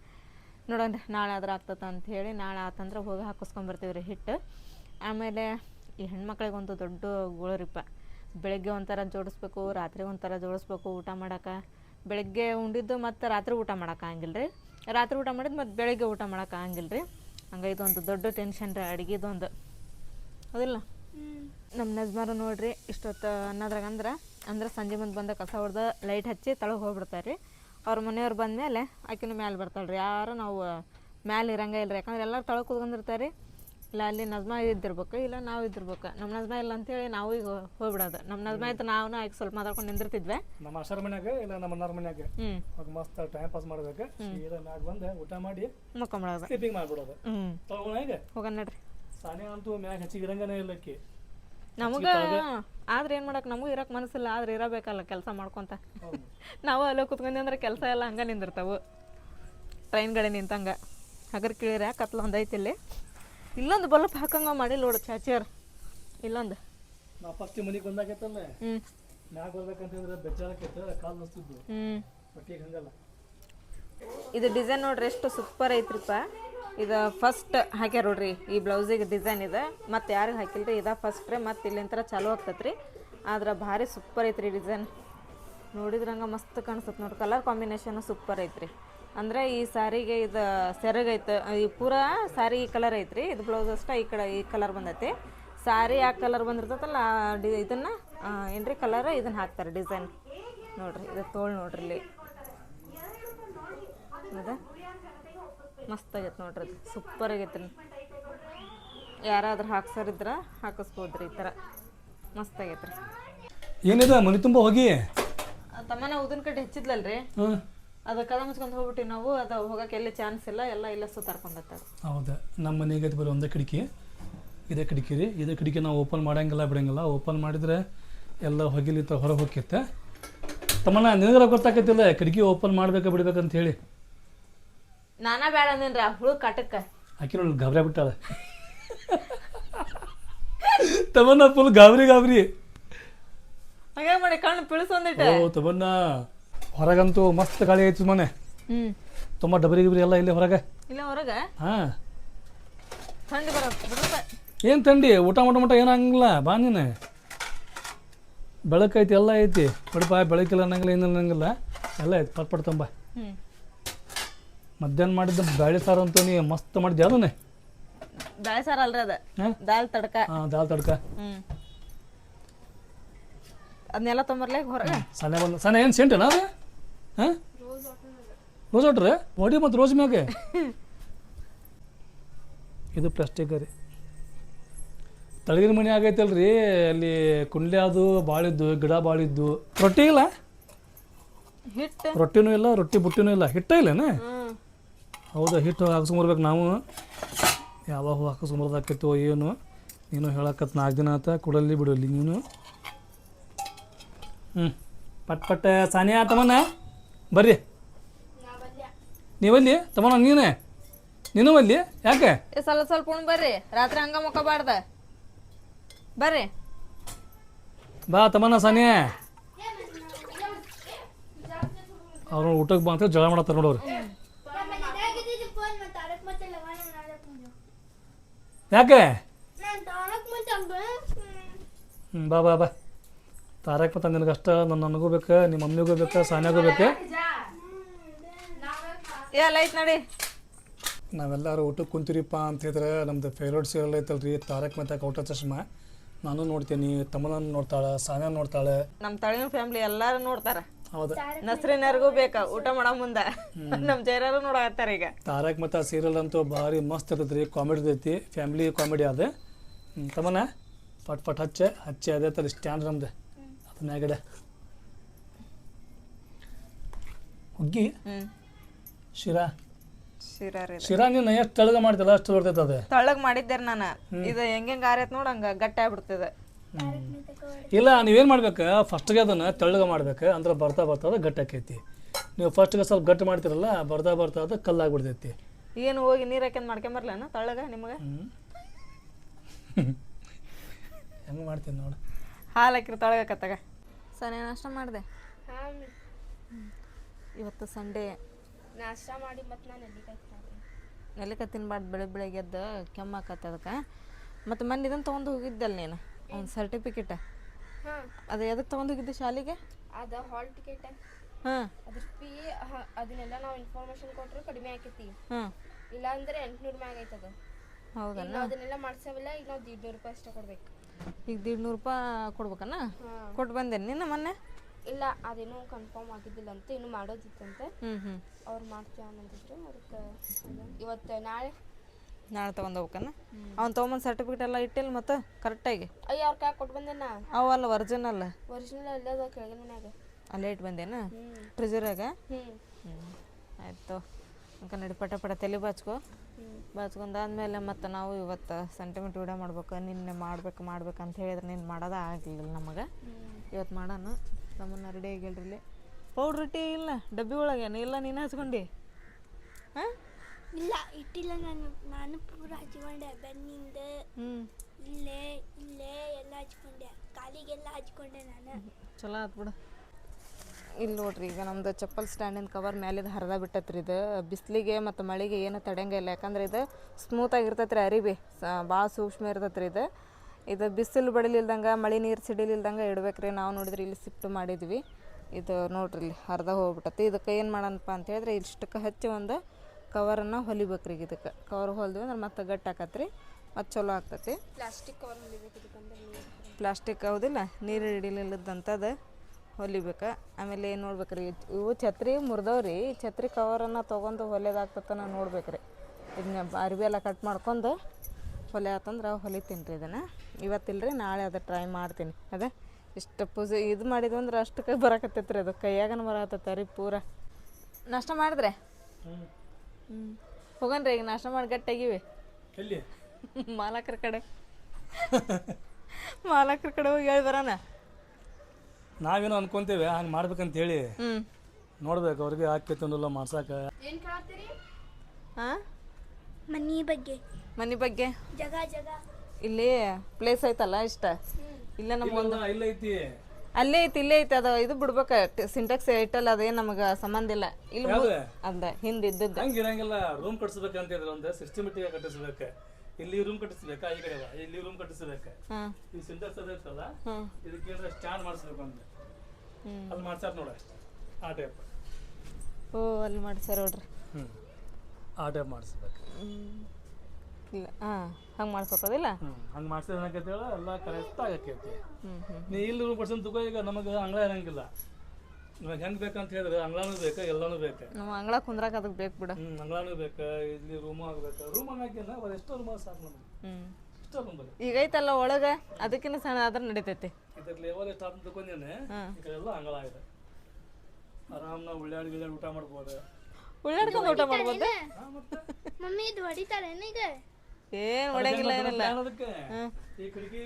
ನೋಡೋಣ ನಾಳೆ ಆದ್ರೆ ಆಗ್ತದ ಅಂತ ಹೇಳಿ ನಾಳೆ ಆತಂದ್ರೆ ಹೋಗಿ ಹಾಕಿಸ್ಕೊಂಬರ್ತೀವಿ ರೀ ಹಿಟ್ಟು. ಆಮೇಲೆ ಈ ಹೆಣ್ಮಕ್ಳಿಗೆ ಒಂದು ದೊಡ್ಡ ಗೋಳರಿಪ್ಪ. ಬೆಳಗ್ಗೆ ಒಂಥರ ಜೋಡಿಸ್ಬೇಕು ರಾತ್ರಿ ಒಂಥರ ಜೋಡಿಸ್ಬೇಕು ಊಟ ಮಾಡೋಕೆ. ಬೆಳಗ್ಗೆ ಉಂಡಿದ್ದು ಮತ್ತು ರಾತ್ರಿ ಊಟ ಮಾಡೋಕೆ ಆಗಂಗಿಲ್ಲ ರೀ ರಾತ್ರಿ ಊಟ ಮಾಡಿದ್ದು ಮತ್ತು ಬೆಳಗ್ಗೆ ಊಟ ಮಾಡೋಕೆ ಆಗಂಗಿಲ್ಲ ರೀ ಹಂಗೆ ಇದೊಂದು ದೊಡ್ಡ ಟೆನ್ಷನ್ ರೀ ಅಡುಗೆದೊಂದು. ಹೌದಿಲ್ಲ? ನಮ್ಮ ನಜ್ಮಾರು ನೋಡ್ರಿ ಇಷ್ಟೊತ್ತು ಅನ್ನೋದ್ರಾಗ ಅಂದ್ರೆ ಅಂದ್ರೆ ಸಂಜೆ ಮುಂದೆ ಬಂದ ಕಸ ಹೊಡೆದು ಲೈಟ್ ಹಚ್ಚಿ ತಳಗೆ ಹೋಗ್ಬಿಡ್ತಾರೆ ರೀ ಅವ್ರ ಮನೆಯವ್ರು ಬಂದಮೇಲೆ ಆಕಿನೂ ಮ್ಯಾಲೆ ಬರ್ತಾಳೆ ರೀ ಯಾರು ನಾವು ಮ್ಯಾಲೆ ಇರಂಗ ಇಲ್ಲ ರೀ ಯಾಕಂದ್ರೆ ಎಲ್ಲರೂ ತಳಗೆ ಕೂತ್ಕೊಂಡಿರ್ತಾರೆ ಇಲ್ಲ ಅಲ್ಲಿ ನಜ್ಮಾ ಇದ್ದಿರ್ಬೇಕು ಇಲ್ಲ ನಾವು ಇದ್ದಿರ್ಬೇಕು. ನಮ್ಮ ನಜ್ಮಾ ಇಲ್ಲ ಅಂತೇಳಿ ನಾವು ಈಗ ಹೋಗ್ಬಿಡೋದು. ನಮ್ಮ ನಜ್ಮಾ ಇತ್ತು ನಾವು ಆಗ ಸ್ವಲ್ಪ ಮಾತಾಡ್ಕೊಂಡು ನಿಂದಿರ್ತಿದ್ವಿ. ನಮ್ಮ ಅಶರ ಮನ್ಯಾಗ ಇಲ್ಲ ನಮ್ಮ ಅನ್ನಾರ ಮನ್ಯಾಗ. ಅವಾಗ ಮಸ್ತ್ ಟೈಮ್ ಪಾಸ್ ಮಾಡ್ಬೇಕು. ಸೀದಾ ಮ್ಯಾಗ ಬಂದು ಊಟ ಮಾಡಿ ಮುಕ್ಕೊಂಬಿಡೋದು ಸ್ಲೀಪಿಂಗ್ ಮಾಡ್ಬಿಡೋದು. ಹ್ಞೂ ಹೋಗೋಣ ನಡ್ರಿ. ಸಾನೆ ಅಂತೂ ಮ್ಯಾಗ ಹೆಚ್ಚಿಗೆ ಇರಂಗನೇ ಇಲ್ಲಕ್ಕಿ ನಮಗೆ ಆದ್ರೆ ಏನು ಮಾಡಕ್ ನಮಗೂ ಇರಕ್ ಮನಸ್ಸಿಲ್ಲ ಆದ್ರೆ ಇರಬೇಕಲ್ಲ ಕೆಲಸ ಮಾಡ್ಕೊಂತ. ನಾವು ಅಲ್ಲೇ ಕುತ್ಕೊಂಡಿ ಅಂದ್ರೆ ಕೆಲಸ ಎಲ್ಲ ಹಂಗೆ ನಿಂದಿರ್ತಾವು. ಟ್ರೈನ್ಗಳೇ ನಿಂತಂಗ. ಹಗರ್ ಕಿಳಿರ ಕತ್ಲ ಒಂದೈತಿ ಇಲ್ಲಿ? ಇಲ್ಲೊಂದು ಬಲ್ಪ್ ಹಾಕಂಗ ಮಾಡಿ ನೋಡು ಚಾಚಿಯರ್. ಇಲ್ಲೊಂದು. ನಾ ಫಸ್ಟ್ ಮನಿಗೆ ಬಂದಾಗೈತಲ್ಲ ಹ್ಞೂ ಮ್ಯಾಗ ಬರ್ಬೇಕಂತಂದ್ರೆ ಕಾಲು ನಸ್ತಿದ್ದು ಬಟ್ ಈಗ ಹಂಗಲ್ಲ. ಇದು ಡಿಸೈನ್ ನೋಡ್ರಿ ಎಷ್ಟು ಸೂಪರ್ ಐತ್ರಿಪ್ಪ. ಇದು ಫಸ್ಟ್ ಹಾಕ್ಯಾರ ನೋಡ್ರಿ, ಈ ಬ್ಲೌಸಿಗೆ ಡಿಸೈನ್ ಇದೆ. ಮತ್ತು ಯಾರಿಗೆ ಹಾಕಿಲ್ರಿ, ಇದ ಫಸ್ಟ್ ರೀ, ಮತ್ತು ಇಲ್ಲಿಂತರ ಚಾಲೂ ಆಗ್ತೈತೆ ರೀ ಆದ್ರೆ ಭಾರಿ ಸೂಪರ್ ಐತ್ರಿ ಡಿಸೈನ್ ನೋಡಿದ್ರಂಗೆ ಮಸ್ತ್ ಕಾಣಿಸ್ತದೆ ನೋಡಿ ಕಲರ್ ಕಾಂಬಿನೇಷನ್ ಸೂಪರ್ ಐತ್ರಿ. ಅಂದರೆ ಈ ಸಾರಿಗೆ ಇದು ಸೆರಗೈತೆ ಈ ಪೂರಾ ಸಾರಿ ಈ ಕಲರ್ ಐತ್ರಿ, ಇದು ಬ್ಲೌಸ್ ಅಷ್ಟೇ ಈ ಕಡೆ, ಈ ಕಲರ್ ಬಂದೈತಿ. ಸಾರಿ ಆ ಕಲರ್ ಬಂದಿರ್ತೈತಲ್ಲ, ಆ ಡಿ ಇದನ್ನು ಏನ್ರಿ ಕಲರ್ ಇದನ್ನು ಹಾಕ್ತಾರೆ ಡಿಸೈನ್ ನೋಡ್ರಿ, ಇದು ತೋಳು ನೋಡ್ರಿ ಇಲ್ಲಿ. ಹೌದಾ ಮಸ್ತ್ ಆಗೈತೆ ನೋಡ್ರಿ. ಅದು ಸೂಪರ್ ಆಗೈತೆ ರೀ. ಯಾರಾದ್ರೂ ಹಾಕ್ಸೋರಿದ್ರ ಹಾಕಿಸ್ಬೋದ್ರಿ ಈ ಥರ. ಮಸ್ತ್ ಆಗೈತೆ ರೀ. ಏನಿದೆ? ಮನೆ ತುಂಬ ಹೋಗಿ? ತಮ್ಮನ ಉದಿನ ಕಡೆ ಹೆಚ್ಚಿದ್ಲಲ್ರಿ. ರೀ ಅದು ಕದ ಮುಚ್ಕೊಂಡು ಹೋಗ್ಬಿಟ್ಟು ನಾವು. ಅದು ಹೋಗಕ್ಕೆ ಎಲ್ಲಿ ಚಾನ್ಸ್ ಇಲ್ಲ. ಎಲ್ಲ ಇಲ್ಲ ಸುತ್ತಾರ್ಕೊಂಡತ್ತ ಹೌದಾ. ನಮ್ಮ ಮನೆಗೆ ಬರೀ ಒಂದೇ ಕಿಟಕಿ. ಇದೇ ಕಿಟಕಿ ರೀ. ಇದೇ ಕಿಟಕಿ ನಾವು ಓಪನ್ ಮಾಡಂಗಿಲ್ಲ ಬಿಡಂಗಿಲ್ಲ. ಓಪನ್ ಮಾಡಿದ್ರೆ ಎಲ್ಲ ಹೊಗಿಲಿತ್ತ ಹೊರಗೆ ಹೋಗಿತ್ತೆ ತಮ್ಮನ ನಿನಗರ ಗೊತ್ತಾಗತ್ತಿಲ್ಲ ಕಿಟಕಿ ಓಪನ್ ಮಾಡ್ಬೇಕಾ ಬಿಡ್ಬೇಕಂತ ಹೇಳಿ. ನಾನಾ ಬೇಡ ಅಂದ್ರೆ ಆ ಹುಳು ಕಾಟಕ್ಕ ಆಕಿನ ಗಾಬರಿ ಬಿಟ್ಟಾಳ. ತಮ್ಮನ್ನ ಫುಲ್ ಗಾಬರಿ ಗಾಬರಿ. ಹಾಗೆ ಮಾಡಿ ಕಣ್ಣು ಪಿಳಿಸೊಂದಿಟ್ಟು ಓ ತಮನ್ನ. ಹೊರಗಂತೂ ಮಸ್ತ್ ಗಾಳಿ ಐತಿ ಮನೆ ಹ್ಞೂ ತುಂಬ ಡಬರಿ ಗಿಬರಿ ಎಲ್ಲ ಇಲ್ಲಿ ಹೊರಗೆ. ಇಲ್ಲ ಹೊರಗೆ? ಹಾಂ. ಥಂಡಿ ಬರತ್ತೆ ಬಿಡುತ್ತೆ. ಏನು ತಂಡಿ ಊಟ ಮಟ ಮಟ ಏನು ಹಂಗಿಲ್ಲ. ಬಾ ನೀನು. ಬೆಳಕೈತಿ ಎಲ್ಲ ಐತಿ. ಬಡಪ ಬೆಳಕಿಲ್ಲ ಅನ್ನಂಗಿಲ್ಲ ಏನಿಲ್ಲ ಅನ್ನಂಗಿಲ್ಲ. ಎಲ್ಲ ಐತಿ. ಪಟ್ ಪಟ್ ತಂಬ. ಹ್ಞೂ ಮಧ್ಯಾಹ್ನ ಮಾಡಿದ ಬ್ಯಾಳಿ ಸಾರು ಅಂತ ನೀ ಮಸ್ತ್ ಮಾಡಿದ್ಯಾ ಅದನ್ನೇ? ಬ್ಯಾಳೆ ಸಾರು ಅಲ್ರಿ ಅದ. ಹಾಂ? ದಾಲ್ ತಡಕ. ಹಾ ದಾಲ್ ತಡ್ಕ. ಹ್ಞೂ ಅದನ್ನೆಲ್ಲ ತೊಂಬರ್ಲೆ ಹೊರಗೆ? ಸನೆ ಬಂದು ಸನೆ ಏನು ಸೆಂಟೇನಾ ಅದು? ಹಾಂ? ರೋಸ್ ಹೊಟ್ರೆ ಬಾಡಿ ಮತ್ತು ರೋಸ್ ಮ್ಯಾಗೆ? ಇದು ಪ್ಲಾಸ್ಟಿಕ್ ರೀ. ತಳಗಿನ ಮನೆ ಆಗೈತಲ್ರಿ ಅಲ್ಲಿ ಕುಂಡ್ಲೆ ಅದು ಬಾಳಿದ್ದು ಗಿಡ ಬಾಳಿದ್ದು. ರೊಟ್ಟಿ ಇಲ್ಲ? ಹಿಟ್ಟು. ರೊಟ್ಟಿನೂ ಇಲ್ಲ ರೊಟ್ಟಿ ಬುಟ್ಟಿನೂ ಇಲ್ಲ. ಹಿಟ್ಟ ಇಲ್ಲೇನ ಹೌದಾ ಹಿಟ್ಟು ಹಾಕ್ಸ್ಕೊಂಬರ್ಬೇಕು ನಾವು. ಯಾವಾಗ ಹಾಕಿಸ್ಕೊಂಬರ್ದಾಕೈತೋ ಏನು ನೀನು ಹೇಳಕತ್ ನಾಲ್ಕು ದಿನ ಆತ ಕೊಡಲ್ಲಿ ಬಿಡಲ್ಲಿ ನೀನು. ಹ್ಞೂ ಪಟ್ ಪಟ್ಟ ಸಾನಿಯಾ ತಮ್ಮನ ಬರ್ರಿ. ನೀವಲ್ಲಿ? ತಮ್ಮನ ನೀನೇ? ನೀನು ಅಲ್ಲಿ? ಯಾಕೆ? ಸ್ವಲ್ಪ ಸ್ವಲ್ಪ ಉಣ್ ಬರ್ರಿ ರಾತ್ರಿ ಹಂಗ ಮುಕ್ಕಬಾರ್ದ ಬರ್ರಿ. ಬಾ ತಮ್ಮನ ಸಾನಿಯಾ. ಅವ್ರ ಊಟಕ್ಕೆ ಬಾ ಅಂತ ಜಳ ಮಾಡತ್ತಾರ ನೋಡೋರು ಫೋನ್ ಮತ್ತೆ ಅದಕ್ಕೆ ಮತ್ತೆ ಲಗಾನ ಮಾಡಕ್ಕೆ ಮುಂದೆ ಯಾಕೆ? ಹ್ಞೂ ಬಾ ಬಾ ಬಾ. ತಾರಕ್ ಮತ್ತೆ ಅಷ್ಟ. ನನ್ನ ನನಗೂ ಬೇಕು ನಿಮ್ಮ ಮಮ್ಮಿಗೂ ಬೇಕು ಸಾನ್ಯಾಗೂ ಬೇಕು. ಎಲ್ಲ ಐತೆ ನಡಿ. ನಾವೆಲ್ಲರೂ ಊಟಕ್ಕೆ ಕುಂತೀರಿಪ್ಪ ಅಂತ ಹೇಳಿದ್ರೆ ನಮ್ದು ಫೇವ್ರೇಟ್ ಸೀರಿಯಲ್ ಐತಲ್ರಿ ತಾರಕ್ ಮತ್ತೆ ಕೌಟ ಚಶ್ಮಾ? ನಾನು ನೋಡ್ತೀನಿ ತಮ್ಮನ ನೋಡ್ತಾಳೆ ಸಾನ್ಯಾ ನೋಡ್ತಾಳೆ. ನಮ್ಮ ತಳಿನ ಫ್ಯಾಮಿಲಿ ಎಲ್ಲರೂ ನೋಡ್ತಾರ. ಹೌದು. ನಸ್ರಿನರ್ಗೂ ಬೇಕಾ? ಊಟ ಮಾಡೋ ಮುಂದ. ನಮ್ಮ ಜೈರಾರು ನೋಡಕತ್ತಾರ ಈಗ. ತಾರಕ್ ಮತ್ತು ಸೀರಿಯಲ್ ಅಂತೂ ಭಾರಿ ಮಸ್ತ್ ಇರ್ತೈತಿ ರೀ. ಕಾಮಿಡಿ ಐತಿ ಫ್ಯಾಮಿಲಿ ಕಾಮಿಡಿ ಅದ. ತಮ್ಮನ ಪಟ್ ಪಟ್ ಹಚ್ಚೆ. ಹಚ್ಚೆ ಅದೇ ತರ ಸ್ಟ್ಯಾಂಡ್ ನಮ್ದು. ಅದ್ರ ಮ್ಯಾಗಡೆ. ಹುಗ್ಗಿ. ಹ್ಮ್. ಶಿರಾ. ಶಿರಾ ರೀ ಶಿರಾ ನೀನು ಎಷ್ಟು ತೆಳಗ ಮಾಡ್ತಿಲ್ಲ ಅಷ್ಟು ಬರ್ತೈತೆ ಅದೇ? ತಳ್ಳಗ್ ಮಾಡಿದ್ದೇರಿ ನಾನು. ಇದು ಹೆಂಗೆಂಗ್ ಆರೈತ್ ನೋಡ್ ಹಂಗ ಗಟ್ಟಿ ಆಗ್ಬಿಡ್ತದೆ. ಇಲ್ಲ ನೀವೇನು ಮಾಡ್ಬೇಕು? ಫಸ್ಟ್ಗೆ ಅದನ್ನು ತೆಳ್ಳಗೆ ಮಾಡ್ಬೇಕು. ಅಂದ್ರೆ ಬರ್ತಾ ಬರ್ತಾ ಅದು ಗಟ್ಟಿ ಆಕೈತಿ ನೀವು ಫಸ್ಟ್ಗೆ ಸ್ವಲ್ಪ ಗಟ್ಟಿ ಮಾಡ್ತಿರಲ್ಲ ಬರ್ತಾ ಬರ್ತಾ ಅದು ಕಲ್ಲಾಗ್ಬಿಡ್ತೈತಿ. ಏನು ಹೋಗಿ ನೀರು ಹಾಕ್ಯಂದು ಮಾಡ್ಕೊಂಬರ್ಲೇನ ತಳ್ಳಗ ನಿಮಗೆ? ಹೆಂಗೆ ಮಾಡ್ತೀನಿ ನೋಡು. ಹಾಲು ಹಾಕಿರಿ ತಳಗಕತ್ತಾಗ ಸರಿ ನಾಷ್ಟ ಮಾಡಿದೆ? ಹಾಂ ಇವತ್ತು ಸಂಡೇ. ನಾಷ್ಟ ಮಾಡಿ ಮತ್ತೆ ನಾನು ನೆಲ್ಲಿಕಾಯಿ ತಿನ್ಬಾರ್ದು ಬೆಳಗ್ಗೆ ಬೆಳಗ್ಗೆ ಎದ್ದು ಕೆಮ್ಮಾಕತ್ತೆ ಅದಕ್ಕೆ. ಮತ್ತು ಮೊನ್ನೆ ಇದನ್ನು ತೊಗೊಂಡು ಹೋಗಿದ್ದಲ್ಲ ನೀನು? ಒಂದು ಸರ್ಟಿಫಿಕೇಟ್ ಹಾಂ. ಅದು ಎದಕ್ಕೆ ತೊಗೊಂಡೋಗಿದ್ದು ಶಾಲೆಗೆ? ಅದ ಹಾಲ್ ಟಿಕೆಟ್ ಹಾಂ. ಅದ್ರ ಫೀ ಅದನ್ನೆಲ್ಲ ನಾವು ಇನ್ಫಾರ್ಮೇಶನ್ ಕೊಟ್ಟರು ಕಡಿಮೆ ಆಕೈತಿ. ಹಾಂ. ಇಲ್ಲ ಅಂದ್ರೆ ಎಂಟ್ನೂರು ಮ್ಯಾಗ ಐತದ ಹೌದಲ್ಲ? ನಾವು ಅದನ್ನೆಲ್ಲ ಮಾಡ್ಸೇವಲ್ಲ ಈಗ ನಾವು ದೀಡ್ನೂರು ರೂಪಾಯಿ ಅಷ್ಟೇ ಕೊಡ್ಬೇಕು. ಈಗ ದೀಡ್ನೂರು ರೂಪಾಯಿ ಕೊಡ್ಬೇಕನ್ನ ಹಾಂ. ಕೊಟ್ಟು ಬಂದೆ ನಿನ್ನ ಮೊನ್ನೆ? ಇಲ್ಲ ಅದೇನು ಕನ್ಫರ್ಮ್ ಆಗಿದ್ದಿಲ್ಲ ಅಂತ ಇನ್ನು ಮಾಡೋದಿತ್ತಂತೆ. ಹ್ಞೂ ಹ್ಞೂ ಅವ್ರು ಮಾಡ್ತೀವಿ ಅನ್ನೋದಿತ್ತು ಅದಕ್ಕೆ ಇವತ್ತು ನಾಳೆ ನಾಳೆ ತೊಗೊಂಡು ಹೋಗ್ಬೇಕನ್ನ ಅವ್ನು ತೊಗೊಂಬಂದು ಸರ್ಟಿಫಿಕೇಟ್ ಎಲ್ಲ ಇಟ್ಟಿಲ್ಲ ಮತ್ತು ಕರೆಕ್ಟಾಗಿ ಅಯ್ಯ ಅವ್ರ ಕೊಟ್ಟು ಬಂದೆ ನಾ ಅವಲ್ಲ ಒರಿಜಿನಲ್ ಒರಿಜಿನಲ್ ಅಲ್ಲದ ಕೆಳಗಿನ ಮನ್ಯಾಗ. ಅಲ್ಲೇ ಇಟ್ಟು ಬಂದೇನ? ಟ್ರೆಜರ್ ಆಗ ಹ್ಞೂ ಹ್ಞೂ ಆಯಿತು. ಅಂಕ ನಡಿ ಪಟ ಪಟ ತಲೆ ಬಾಚ್ಕೊ. ಬಾಚ್ಕೊಂಡಾದ್ಮೇಲೆ ಮತ್ತು ನಾವು ಇವತ್ತು ಸೆಂಟಿಮೆಂಟ್ ವಿಡಿಯೋ ಮಾಡ್ಬೇಕು. ನಿನ್ನೆ ಮಾಡ್ಬೇಕು ಮಾಡ್ಬೇಕು ಅಂತ ಹೇಳಿದ್ರೆ ನೀನು ಮಾಡೋದೇ ಆಗಲಿಲ್ಲ ನಮಗೆ. ಇವತ್ತು ಮಾಡೋಣ. ನಮ್ಮನ್ನ ರೆಡಿ ಆಗಿಲ್ರಿ ಪೌಡ್ರ್ ಟೀ ಇಲ್ಲ ಡಬ್ಬಿ ಒಳಗೆ ಇಲ್ಲ ನೀನು ಹಚ್ಕೊಂಡಿ. ಹಾಂ? ಇಲ್ಲ ಇಟ್ಟಿಲ್ಲ ನಾನು. ನಾನು ಪೂರ ಹಚ್ಕೊಂಡೆ ಬೆನ್ನಿಂದ. ಇಲ್ಲೇ ಇಲ್ಲೇ ಎಲ್ಲ ಹಚ್ಕೊಂಡೆ. ಕಾಲಿಗೆಲ್ಲ ಹಚ್ಕೊಂಡೆ ನಾನು. ಚಲೋ ಆತ್ ಬಿಡು. ಇಲ್ಲಿ ನೋಡ್ರಿ ಈಗ ನಮ್ದು ಚಪ್ಪಲ್ ಸ್ಟ್ಯಾಂಡಿನ ಕವರ್ ಮ್ಯಾಲಿದ ಹರಿದ ಬಿಟ್ಟತ್ರಿ ಇದು. ಬಿಸಿಲಿಗೆ ಮತ್ತು ಮಳೆಗೆ ಏನು ತಡೆಯಂಗಿಲ್ಲ ಯಾಕಂದ್ರೆ ಇದು ಸ್ಮೂತ್ ಇರ್ತೈತೆ ರೀ ಅರಿಬಿ ಭಾಳ ಸೂಕ್ಷ್ಮ ಇರ್ತೈತ್ರಿ ರೀ ಇದು. ಇದು ಬಿಸಿಲು ಬಡಿಲಿಲ್ದಂಗೆ ಮಳೆ ನೀರು ಸಿಡಿಲಿಲ್ದಂಗೆ ಇಡ್ಬೇಕ್ರಿ. ನಾವು ನೋಡಿದ್ರೆ ಇಲ್ಲಿ ಸಿಫ್ಟ್ ಮಾಡಿದ್ವಿ. ಇದು ನೋಡ್ರಿ ಇಲ್ಲಿ ಹರಿದ ಹೋಗ್ಬಿಟ್ಟತಿ ಇದಕ್ಕೆ ಏನು ಮಾಡೋಣಪ್ಪ ಅಂತ ಹೇಳಿದ್ರೆ ಇಷ್ಟಕ್ಕೆ ಹಚ್ಚಿ ಒಂದು ಕವರನ್ನು ಹೊಲಿಬೇಕ್ರಿ ರೀ ಇದಕ್ಕೆ. ಕವರ್ ಹೊಲಿದ್ವಿ ಅಂದ್ರೆ ಮತ್ತೆ ಗಟ್ಟಿ ಆಕತ್ರಿ ಮತ್ತು ಚಲೋ ಆಗ್ತತಿ. ಪ್ಲಾಸ್ಟಿಕ್ ಕವರ್ ಹೊಲಿಬೇಕು ಪ್ಲಾಸ್ಟಿಕ್ ಹೌದಿಲ್ಲ ನೀರು ಹಿಡಿಲಿಲ್ಲದಂಥದ್ದು ಹೊಲಿಬೇಕು. ಆಮೇಲೆ ಏನು ನೋಡ್ಬೇಕ್ರಿ ಇವು ಛತ್ರಿ ಮುರಿದವ್ರಿ ಛತ್ರಿ ಕವರನ್ನು ತೊಗೊಂಡು ನಾವು ನೋಡ್ಬೇಕ್ರಿ. ಇದನ್ನ ಅರ್ವಿ ಎಲ್ಲ ಕಟ್ ಮಾಡ್ಕೊಂಡು ಹೊಲೆ ಆತಂದ್ರೆ ಹೊಲಿತೀನಿ ರೀ ಇದನ್ನು. ಇವತ್ತಿಲ್ರಿ ನಾಳೆ ಅದು ಟ್ರೈ ಮಾಡ್ತೀನಿ. ಅದೇ ಇಷ್ಟು ಪೂಜೆ ಇದು ಮಾಡಿದ್ವಿ ಅಂದ್ರೆ ಅಷ್ಟು ಕೈ ಬರಕತ್ತೈತ್ರಿ ಅದು. ಕೈಯಾಗನ ಬರಕತ್ತೈತೆ ರೀ ಪೂರ. ನಷ್ಟ ಮಾಡಿದ್ರೆ? ಹ್ಞೂ ಹೋಗನ್ರಿ ಈಗ ನಾಷ್ಟ ಮಾಡಿ ಗಟ್ಟಿಯಾಗಿವಿ ಎಲ್ಲಿ? ಮಾಲಕರ ಕಡೆ. ಮಾಲಕರ ಕಡೆ ಹೋಗಿ ಹೇಳಿ ಬರೋಣ. ನಾವೇನೋ ಅನ್ಕೊಂತೇವೆ ಹಂಗೆ ಮಾಡ್ಬೇಕಂತ ಹೇಳಿ. ಹ್ಞೂ ನೋಡ್ಬೇಕು ಅವ್ರಿಗೆ ಹಾಕೈತನಲ್ಲ ಮಾಡ್ಸಾಕ. ಏನು ಕೇಳ್ತೀರಿ ಹಾಂ ಮನಿ ಬಗ್ಗೆ. ಮನೆ ಬಗ್ಗೆ? ಜಗ ಜಗ. ಇಲ್ಲಿ ಪ್ಲೇಸ್ ಐತಲ್ಲ ಇಷ್ಟ. ಇಲ್ಲ ನಮ್ಗೆ ಇಲ್ಲ ಐತಿ ಅಲ್ಲೇ ಐತಿ ಇಲ್ಲೇ ಐತಿ ಅದ ಇದು ಬಿಡ್ಬೇಕ. ಸಿಂಟೆಕ್ಸ್ ಐಟಲ್ ಅದೇ ನಮಗೆ ಸಂಬಂಧ ಇಲ್ಲ. ಇಲ್ಲ ಅಂದ ಹಿಂದ ಇದ್ದದ್ದು. ಹಂಗೆ ಇರಂಗಿಲ್ಲ ರೂಮ್ ಕಟ್ಟಿಸ್ಬೇಕಂತ ಇದ್ರೆ ಒಂದು ಸಿಸ್ಟಮೆಟಿಕ್ ಕಟ್ಟಿಸ್ಬೇಕು. ಇಲ್ಲಿ ರೂಮ್ ಕಟ್ಟಿಸ್ಬೇಕಾ ಈ ಕಡೆ ಬಾ. ಇಲ್ಲಿ ರೂಮ್ ಕಟ್ಟಿಸ್ಬೇಕು. ಹಾಂ. ಈ ಸಿಂಟೆಕ್ಸ್ ಅದ ಇರ್ತಲ್ಲ ಹಾಂ. ಇದಕ್ಕೆ ಸ್ಟ್ಯಾಂಡ್ ಮಾಡಿಸ್ಬೇಕು ಅಂತ ಹ್ಞೂ ಅಲ್ಲಿ ಮಾಡ್ಸಾರ ನೋಡ ಆ ಟೈಪ್ ಓ ಅಲ್ಲಿ ಮಾಡ್ಸಾರ ನೋಡ್ರಿ. ಹ್ಞೂ ಆ ಟೈಪ್ ಮಾಡಿಸ್ಬೇಕು. ಹ್ಮ್. ಇಲ್ಲ ಹಾಂ ಹಂಗೆ ಮಾಡ್ಸೋಕೋದಿಲ್ಲ ಹ್ಞೂ ಹಂಗೆ ಮಾಡ್ಸಿದ್ರೆ ಏನಾಕೈತಿ ಹೇಳ ಎಲ್ಲ ಕರೆಕ್ಟ್ ಆಗಕ್ಕೈತಿ ನೀ ಇಲ್ಲಿ ನೂರು ಪರ್ಸೆಂಟ್ ತಗೋ ಈಗ ನಮಗೆ ಅಂಗಳ ಇರಂಗಿಲ್ಲ. ನಮಗೆ ಹೆಂಗೆ ಬೇಕಂತ ಹೇಳಿದ್ರೆ ಅಂಗಳನೂ ಬೇಕು ಎಲ್ಲನೂ ಬೇಕು. ನಮ್ಮ ಅಂಗಳ ಕುಂದ್ರಾಕ ಅದಕ್ಕೆ ಬೇಕು ಬಿಡ. ಹ್ಞೂ ಅಂಗಳನೂ ಬೇಕು ಇಲ್ಲಿ ರೂಮು ಆಗ್ಬೇಕು ರೂಮ್ ಹಂಗಾಕಿಲ್ಲ ಅದು ಎಷ್ಟೋ ರೂಮ್ ಸಾಕು ನಮಗೆ. ಹ್ಞೂ ಇಷ್ಟ ರೂಮ್ ಬೇಕು ಈಗ ಐತಲ್ಲ ಒಳಗೆ? ಅದಕ್ಕಿಂತ ಸಣ್ಣ ಆದ್ರೆ ನಡೀತೈತಿ. ಇದ್ರ ಲೆವೆಲ್ ಎಷ್ಟು ಅಂತ ತಗೊಂಡೇನೆ ಈ ಕಡೆ ಎಲ್ಲ ಅಂಗಳ ಇದೆ. ಆರಾಮ್ ನಾವು ಉಳ್ಳಾಡಿ ಗಿಳ್ಳಾಡಿ ಊಟ ಮಾಡ್ಬೋದು. ಉಳ್ಳಾಡ್ಕೊಂಡು ಊಟ ಮಾಡ್ಬೋದ? ಮಮ್ಮಿ ಇದು ಹೊಡಿತಾರೆ ಈಗ? ಏನು ಹೊಡೆಯಂಗಿಲ್ಲ ಏನಿಲ್ಲ. ಈ ಕಿಟಕಿ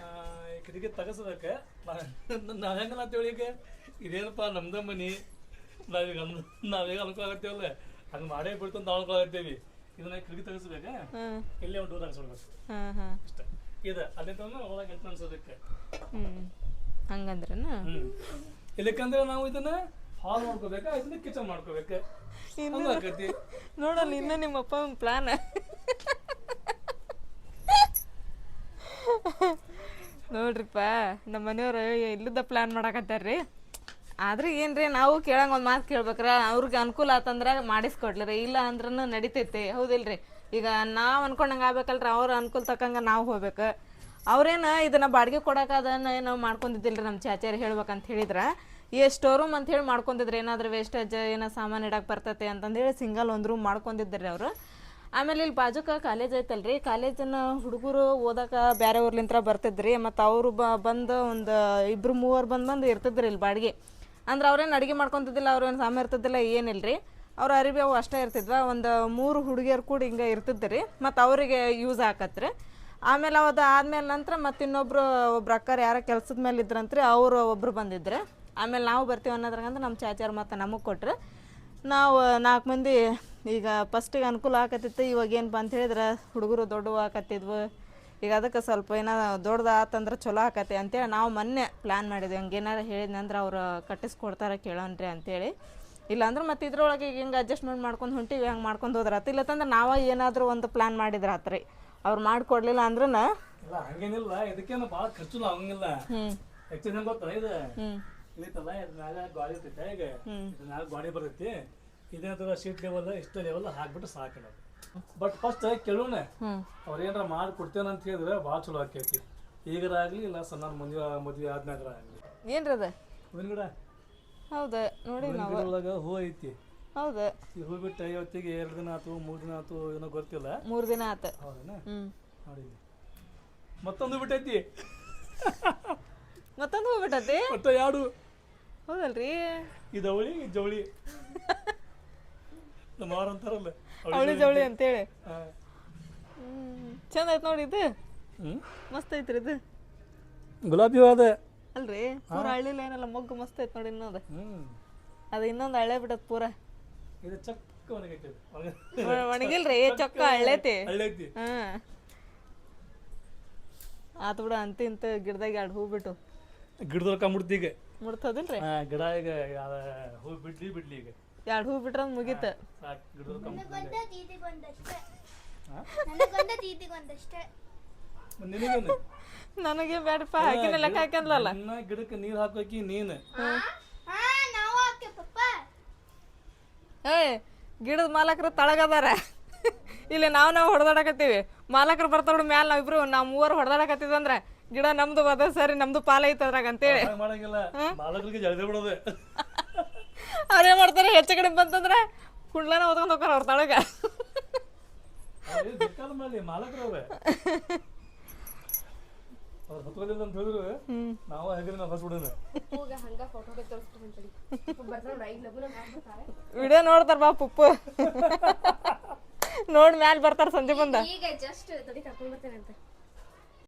ಆ, ಈ ಕಿಟಕಿ ತಗಸ್ಬೇಕು. ನಾವ್ ಹೆಂಗ ಈಗ ಇದೇನಪ್ಪ ನಮ್ದ ಮನಿ. ನಾವೀಗ ನಾವೀಗ ಅನ್ಕೊಳಕತ್ತೇವಲ್ಲ. ಹಂಗ ಮಾಡೇ ಬಿಡ್ತು ಅಂತ ಅನ್ಕೊಳತ್ತೇವಿ ಇದನ್ನ ಕಿಟಕಿ ತಗಸ್ಬೇಕ? ಇಲ್ಲೇ ಒಂದು ಡೋರ್ ಹಾಕ್ಸ್ಬಿಡ್ಬೇಕು ಇಷ್ಟ. ಇದು ಅಲ್ಲಿಂದ ಒಳಗೆ ಎಂಟು ಅನ್ಸೋದಕ್ಕೆ. ಹಂಗಂದ್ರನ? ಹ್ಮ್. ನಾವು ಇದನ್ನ ಹಾಲ್ ಮಾಡ್ಕೋಬೇಕಾ ಇದನ್ನ ಕಿಚನ್ ಮಾಡ್ಕೋಬೇಕು? ಹಂಗಾಕತಿ ನೋಡಲ್ಲ ಇನ್ನ ನಿಮ್ಮಪ್ಪ ಒಂದು ಪ್ಲಾನ್ ನೋಡ್ರಿಪ್ಪ ನಮ್ಮ ಮನೆಯವ್ರು ಇಲ್ಲದ ಪ್ಲಾನ್ ಮಾಡಕತ್ತಾರ್ರಿ. ಆದ್ರೆ ಏನ್ರಿ ನಾವು ಕೇಳಂಗ ಒಂದು ಮಾತು ಕೇಳ್ಬೇಕ್ರ? ಅವ್ರಿಗೆ ಅನುಕೂಲ ಆತಂದ್ರ ಮಾಡಿಸ್ಕೊಡ್ಲಿರಿ ಇಲ್ಲ ಅಂದ್ರೂ ನಡಿತೈತಿ ಹೌದಿಲ್ರಿ? ಈಗ ನಾವು ಅನ್ಕೊಂಡಂಗೆ ಆಗ್ಬೇಕಲ್ರಿ ಅವ್ರ ಅನುಕೂಲ ತಕ್ಕಂಗ ನಾವು ಹೋಗ್ಬೇಕು. ಅವ್ರೇನು ಇದನ್ನ ಬಾಡಿಗೆ ಕೊಡೋಕದನ್ನ ನಾವು ಮಾಡ್ಕೊಂಡಿದ್ದಿಲ್ರಿ ನಮ್ಮ ಚಾಚಾರಿ ಹೇಳ್ಬೇಕಂತ ಹೇಳಿದ್ರ. ಸ್ಟೋರ್ ರೂಮ್ ಅಂತ ಹೇಳಿ ಮಾಡ್ಕೊಂಡಿದ್ರು ಏನಾದ್ರೂ ವೇಸ್ಟೇಜ್ ಏನೋ ಸಾಮಾನು ಇಡಕ್ಕೆ ಬರ್ತೈತೆ ಅಂತಂದೇಳಿ ಸಿಂಗಲ್ ಒಂದು ರೂಮ್ ಮಾಡ್ಕೊಂಡಿದ್ದಾರೆ ಅವರು. ಆಮೇಲೆ ಇಲ್ಲಿ ಬಾಜುಕ ಕಾಲೇಜ್ ಐತಲ್ರಿ. ಕಾಲೇಜನ್ನ ಹುಡುಗರು ಓದಕ್ಕೆ ಬೇರೆ ಊರ್ಲಿಂತ್ರ ಬರ್ತಿದ್ರಿ. ಮತ್ತು ಅವರು ಬಂದು ಒಂದು ಇಬ್ಬರು ಮೂವರು ಬಂದು ಬಂದು ಇರ್ತಿದ್ರಿ ಇಲ್ಲಿ ಬಾಡಿಗೆ. ಅಂದ್ರೆ ಅವ್ರೇನು ಅಡುಗೆ ಮಾಡ್ಕೊತಿದ್ದಿಲ್ಲ, ಅವ್ರೇನು ಸಾಮಾನು ಇರ್ತಿದ್ದಿಲ್ಲ, ಏನಿಲ್ರಿ. ಅವ್ರ ಅರಿವಿ ಅವು ಅಷ್ಟೇ ಇರ್ತಿದ್ವ. ಒಂದು ಮೂರು ಹುಡುಗಿಯರು ಕೂಡ ಹಿಂಗೆ ಇರ್ತಿದ್ರಿ. ಮತ್ತು ಅವರಿಗೆ ಯೂಸ್ ಆಕತ್ರಿ ಆಮೇಲೆ ಅದು ಆದ್ಮೇಲೆ ನಂತರ ಮತ್ತು ಇನ್ನೊಬ್ರು, ಒಬ್ರು ಅಕ್ಕರು ಯಾರ ಕೆಲ್ಸದ ಮೇಲೆ ಇದ್ರಂತ್ರಿ, ಅವರು ಒಬ್ರು ಬಂದಿದ್ರು. ಆಮೇಲೆ ನಾವು ಬರ್ತೀವಿ ಅನ್ನೋದ್ರಾಗಂದ್ರೆ ನಮ್ಮ ಚಾಚಾರು ಮತ್ತು ನಮಗೆ ಕೊಟ್ರು. ನಾವು ನಾಲ್ಕು ಮಂದಿ ಈಗ ಫಸ್ಟಿಗೆ ಅನುಕೂಲ ಆಕತ್ತಿತ್ತು ಇವಾಗ ಏನು ಅಂತ ಹೇಳಿದ್ರೆ ಹುಡುಗರು ದೊಡ್ಡವು ಆಕತ್ತಿದ್ವು. ಈಗ ಅದಕ್ಕೆ ಸ್ವಲ್ಪ ಏನೋ ದೊಡ್ಡದು ಆತಂದ್ರೆ ಚಲೋ ಆಕತಿ ಅಂತೇಳಿ ನಾವು ಮೊನ್ನೆ ಪ್ಲ್ಯಾನ್ ಮಾಡಿದ್ವಿ. ಹಂಗೆ ಏನಾರು ಹೇಳಿದ್ನಂದ್ರೆ ಅವ್ರು ಕಟ್ಟಿಸ್ಕೊಡ್ತಾರೆ ಕೇಳೋನ್ರಿ ಅಂತೇಳಿ. ಇಲ್ಲಾಂದ್ರೆ ಮತ್ತೆ ಇದ್ರೊಳಗೆ ಈಗ ಹಿಂಗೆ ಅಡ್ಜಸ್ಟ್ಮೆಂಟ್ ಮಾಡ್ಕೊಂಡು ಹೊಂಟಿವಿ ಹಂಗೆ ಮಾಡ್ಕೊಂಡು ಹೋದ್ರೆ ಆತು ಇಲ್ಲತ್ತಂದ್ರೆ ನಾವೇ ಏನಾದರೂ ಒಂದು ಪ್ಲ್ಯಾನ್ ಮಾಡಿದ್ರೆ ಆತ್ರಿ ಅವ್ರು ಮಾಡಿಕೊಡ್ಲಿಲ್ಲ ಅಂದ್ರೂ ಇಲ್ಲ ಹಂಗೇನಿಲ್ಲ ಇದಕ್ಕೇನು ಭಾಳ ಖರ್ಚು ಆಗಂಗಿಲ್ಲ ಗೊತ್ತಾ ಇದು ಹ್ಞೂ ಇದೈತಲ್ಲ ಇದ್ರ ಮ್ಯಾಲ ಗಾಡಿ ಇರ್ತೈತೆ ಈಗ ಇದ್ರ ಮ್ಯಾಲ ಗಾಡಿ ಬರ್ತೈತಿ ಇದೇನಂತರ ಶೀಟ್ ಲೆವೆಲ್ ಇಷ್ಟ ಲೆವೆಲ್ ಹಾಕ್ಬಿಟ್ಟು ಸಾಕು ಬಟ್ ಫಸ್ಟ್ ಕೇಳೋಣ ಅವ್ರ ಏನಾರ ಮಾಡಿ ಕೊಡ್ತೇನೆ ಅಂತ ಹೇಳಿದ್ರೆ ಭಾಳ ಚಲೋ ಆಕೈತಿ. ಈಗರ ಆಗಲಿ ಇಲ್ಲ ಸಣ್ಣ ಮದುವೆ ಮದುವೆ ಆದ್ಮ್ಯಾಗರ ಆಗಲಿ. ಏನ್ರಿ ಅದ? ಹೂವಿನ ಗಿಡ ಹೌದು ನೋಡಿ ಹೂವಿನ ನಾವು. ಗಿಡ ಒಳಗೆ ಹೂ ಐತಿ. ಹೌದು. ಈ ಹೂ ಬಿಟ್ಟು ಇವತ್ತಿಗೆ ಎರಡು ದಿನ ಆತು ಮೂರು ದಿನ ಆತು ಏನೋ ಗೊತ್ತಿಲ್ಲ. ಮೂರು ದಿನ ಆಯ್ತು ಹೌದೇನ? ನೋಡಿ ಮತ್ತೊಂದು ಬಿಟ್ಟೈತಿ. ಮತ್ತೊಂದು ಹೋಗ್ಬಿಟ್ಟತಿ ಮತ್ತೆ ಯಾಡು? ಹೌದಲ್ರಿ? ಇದು ಅವಳಿ ಇದು ಜವಳಿ. ನಮ್ಮ ಅವ್ರು ಅಂತಾರಲ್ಲ ಅವಳಿ ಜವಳಿ ಅಂತೇಳಿ. ಹಾ. ಚಂದ ಐತೆ ನೋಡಿ ಇದು. ಮಸ್ತ್ ಐತ್ರಿ ಇದು. ಗುಲಾಬಿ ಹೂ ಅದ. ಅಲ್ರಿ ಪೂರ ಹಳ್ಳಿಲ್ಲ ಏನಲ್ಲ ಮೊಗ್ಗು ಮಸ್ತ್ ಐತ್ ನೋಡಿ ಇನ್ನೊಂದು. ಅದು ಇನ್ನೊಂದು ಹಳೆ ಬಿಟ್ಟತ್ ಪೂರ. ಇದು ಒಣ- ಒಣಗಿಲ್ರಿ ಚೊಕ್ಕ ಹಳ್ಳೈತಿ ಹ್ಮ್. ಆತ್ ಬಿಡ ಅಂತ ಇಂತ ಗಿಡದಾಗ ಎರಡು ಹೂ ಬಿಟ್ಟು. ಗಿಡದೊಳಗ ಮುಡ್ತಿ ಈಗ. ಮುಡ್ತದಿಲ್ರಿ ಗಿಡ ಈಗ ಯಾವ- ಹೂ ಬಿಡ್ಲಿ ಬಿಡ್ಲಿ ಈಗ. ಎರಡು ಹೂ ಬಿಟ್ರ ಮುಗೀತ. ಸಾಕು ಗಿಡದೊಳಗ ಕಂಬಿಡ್ತಿ ನನಗೊಂದ ದೀದಿಗೊಂದಷ್ಟೇ ಹಾ? ನನಗೊಂದ ದೀದಿಗೊಂದಷ್ಟೇ ನಿನಗೇನು ನನಗೆ ಬೇಡಪ್ಪ ಹಾಕಿನ ಲೆಕ್ಕ ಇನ್ನ ಗಿಡಕ್ಕೆ ನೀರ್ ಹಾಕೋಕಿ ನೀನ್? ಹಾ ನಾವು ಹಾಕೆ ಪಪ್ಪ ಏಯ್ ಗಿಡದ ಮಾಲಕರು ತಳಗದಾರ. ಇಲ್ಲಿ ನಾವು ನಾವು ಹೊಡೆದಾಡಕತ್ತೀವಿ. ಮಾಲಕರು ಬರ್ತಾವ್ ಮ್ಯಾಲ ನಾವಿಬ್ರು ನಾವು ಮೂವರು ಹೊಡೆದಾಡಕತ್ತೀವಿ ಅಂದ್ರೆ ಗಿಡ ನಮ್ದು ಅದ ಸರಿ ನಮ್ದು ಪಾಲ ಐತೆ ಅದ್ರಾಗ ಅಂತೇಳಿ. ಹಂಗ್ ಮಾಡಂಗಿಲ್ಲ. ಮಾಲಕರಿಗೆ ಜಲ್ದಿ ಬಿಡೋದು. ಅವ್ರೇನ್ ಮಾಡ್ತಾರೆ ಹೆಚ್ಚು ಕಡೆ ಬಂತಂದ್ರೆ ಕುಂಡ್ಲನ ಓದ್ಕೊಂಡ್ ಹೋಗ್ತಾರ ಅವ್ರ ತಳಗ. ಬೇಕಾದ ಮೇಲೆ ಮಾಲಕರು ಅವೇ ಅವ್ರು ಹೊತ್ಕೊಳ್ಳಿಲ್ಲ ಅಂತ ಹೇಳಿದ್ರು. ನಾವು ಹೇಗೆ ನಾವು ಹೊಸ್ಬಿಡೋಣ ಹೋಗ ಹಂಗ ಫೋಟೋ ತೋರಿಸ್ಕೊಂತೀನಿ ಬರ್ತಾರ ನೋಡಿ ಐದು ಲಗುನ ಮಾಡ್ಬಿಡ್ತಾರೆ ವಿಡಿಯೋ ನೋಡ್ತಾರ ಬಾ ಪುಪ್ಪು. ನೋಡ್ ಮ್ಯಾಲ್ ಬರ್ತಾರ ಸಂಜೆ ಬಂದ. ಈಗ ಜಸ್ಟ್ ತಡಿ ಕರ್ಕೊಂಡ್ ಬರ್ತೇನೆ ಅಂತ